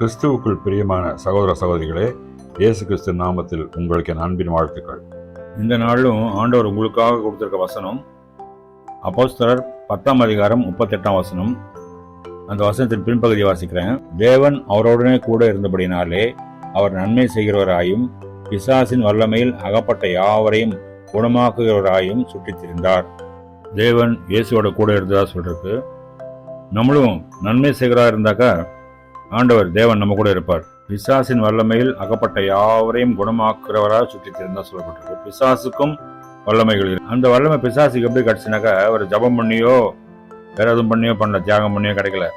கிறிஸ்துவுக்குள் பிரியமான சகோதர சகோதரிகளே இயேசு கிறிஸ்து நாமத்தில் உங்களுக்கு என் அன்பின் வாழ்த்துக்கள். இந்த நாளிலும் ஆண்டவர் உங்களுக்காக கொடுத்திருக்க வசனம் அப்போஸ்தலர் பத்தாம் அதிகாரம் முப்பத்தெட்டாம் வசனம். அந்த வசனத்தின் பின்பகுதியை வாசிக்கிறேன். தேவன் அவரோடனே கூட இருந்தபடினாலே அவர் நன்மை செய்கிறவராயும் பிசாசின் வல்லமையில் அகப்பட்ட யாவரையும் குணமாக்குகிறவராயும் சுற்றித்திருந்தார். தேவன் இயேசுவோட கூட இருந்ததா சொல்றதுக்கு நம்மளும் நன்மை செய்கிறா இருந்தாக்கா ஆண்டவர் தேவன் நம்ம கூட இருப்பார். பிசாசின் வல்லமையில் அகப்பட்ட யாவரையும் குணமாக்குறவராக சுற்றி திரிந்தா சொல்லப்பட்டிருக்கு. பிசாசுக்கும் வல்லமைகள் இருக்கு. அந்த வல்லமை பிசாசுக்கு எப்படி கிடைச்சுனாக்கா ஒரு ஜபம் பண்ணியோ வேற எதுவும் பண்ணியோ பண்ணல. தியாகம் பண்ணியோ கிடைக்கல.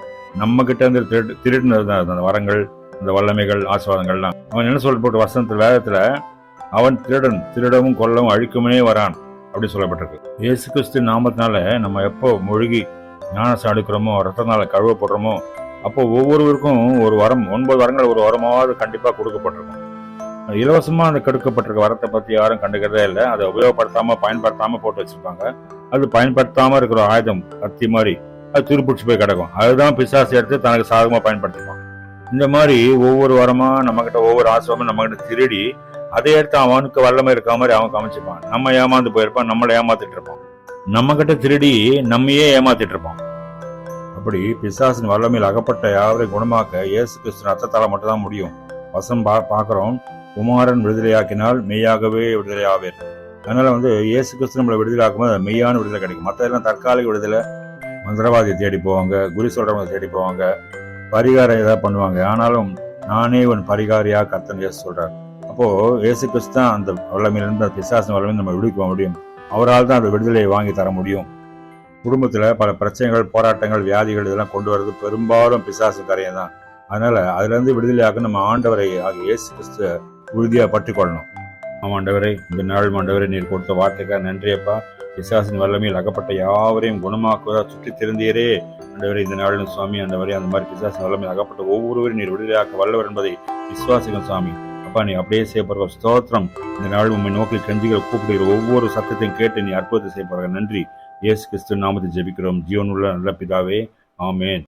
நம்ம கிட்ட இருந்து திருட்டு திருட்டுனது தான் அந்த வரங்கள் அந்த வல்லமைகள் ஆசீர்வாதங்கள்லாம். அவன் என்ன சொல்லப்பட்ட வசனத்தில் வேதத்தில் அவன் திருடன் திருடவும் கொல்லவும் அழிக்குமனே வரான். அப்படி சொல்லப்பட்டிருக்கு. இயேசு கிறிஸ்து நாமத்தினால நம்ம எப்போ மொழிகி ஞானசம் எடுக்கிறோமோ ரத்தனால கழுவப்படுறோமோ அப்போ ஒவ்வொருவருக்கும் ஒரு வரம் ஒன்பது வரங்கள் ஒரு வரமாவது கண்டிப்பாக கொடுக்கப்பட்டிருக்கும். இலவசமாக அந்த கெடுக்கப்பட்டிருக்க வரத்தை பற்றி யாரும் கண்டுக்கிறதே இல்லை. அதை உபயோகப்படுத்தாமல் பயன்படுத்தாமல் போட்டு வச்சுருப்பாங்க. அது பயன்படுத்தாமல் இருக்கிற ஆயுதம் கத்தி மாதிரி. அது துருப்பிடிச்சு போய் கிடக்கும். அதுதான் பிசாசு எடுத்து தனக்கு சாதகமாக பயன்படுத்திப்பான். இந்த மாதிரி ஒவ்வொரு வாரமாக நம்மக்கிட்ட ஒவ்வொரு ஆசிரமும் நம்மக்கிட்ட திருடி அதை எடுத்து அவனுக்கு வல்லமை இருக்க மாதிரி அவன் காமிச்சுப்பான். நம்ம ஏமாந்து போயிருப்பான் நம்மளை ஏமாத்திட்டு இருப்பான். நம்மக்கிட்ட திருடி நம்மையே ஏமாத்திட்டு இருப்பான். அப்படி பிசாசின் வல்லமையில் அகப்பட்ட யாவரை குணமாக்க இயேசு கிறிஸ்து ரத்தத்தால் மட்டும்தான் முடியும். வசம் பா பார்க்குறோம். குமாரன் விடுதலையாக்கினால் மெய்யாகவே விடுதலை ஆவேர் அதனால் வந்து இயேசு கிறிஸ்து நம்மளை விடுதலையாக்கும்போது அது மெய்யான விடுதலை கிடைக்கும். மற்றதெல்லாம் தற்காலிக விடுதலை. மந்திரவாதியை தேடி போவாங்க குரு சொல்றவங்க தேடி போவாங்க பரிகாரம் ஏதாவது பண்ணுவாங்க. ஆனாலும் நானே உன் பரிகாரியாக கர்த்தன் இயேசு சொல்கிறார் அப்போ இயேசு கிறிஸ்து தான் அந்த வல்லமையிலிருந்து பிசாசின் வல்லமை நம்ம விடுவிக்க முடியும். அவரால் தான் அந்த விடுதலையை வாங்கி தர முடியும். குடும்பத்தில் பல பிரச்சனைகள் போராட்டங்கள் வியாதிகள் இதெல்லாம் கொண்டு வர்றது பெரும்பாலும் பிசாசு கரையை தான். அதனால் அதுலேருந்து விடுதலையாக நம்ம ஆண்டவரை ஆகிய இயேசு கிறிஸ்து உறுதியாக பற்றி கொள்ளணும் ஆமாண்டவரை இந்த நாள் மாண்டவரை நீர் கொடுத்த வார்த்தைக்காக நன்றியப்பா. பிசாசின் வல்லமையில் அகப்பட்ட யாவரையும் குணமாக்குவதாக சுற்றி திருந்தீரே ஆண்டவரை இந்த நாளிலும் சுவாமி ஆண்டவரை அந்த மாதிரி பிசாசின் வல்லமையில் அகப்பட்ட ஒவ்வொருவரும் நீர் விடுதலையாக்க வல்லவர் என்பதை விசுவாசிக்கும் சுவாமி. அப்பா நீ அப்படியே செய்யப்படுற ஸ்தோத்திரம். இந்த நாள் உண்மை நோக்கி கெஞ்சுகிற கூப்பிடுகிற ஒவ்வொரு சத்தத்தையும் கேட்டு நீ அற்புதத்தை செய்யப்படுற நன்றி. இயேசு கிறிஸ்து நாமத்தை ஜெபிக்கிறோம். ஜீவனுள்ள நல்ல பிதாவே ஆமேன்.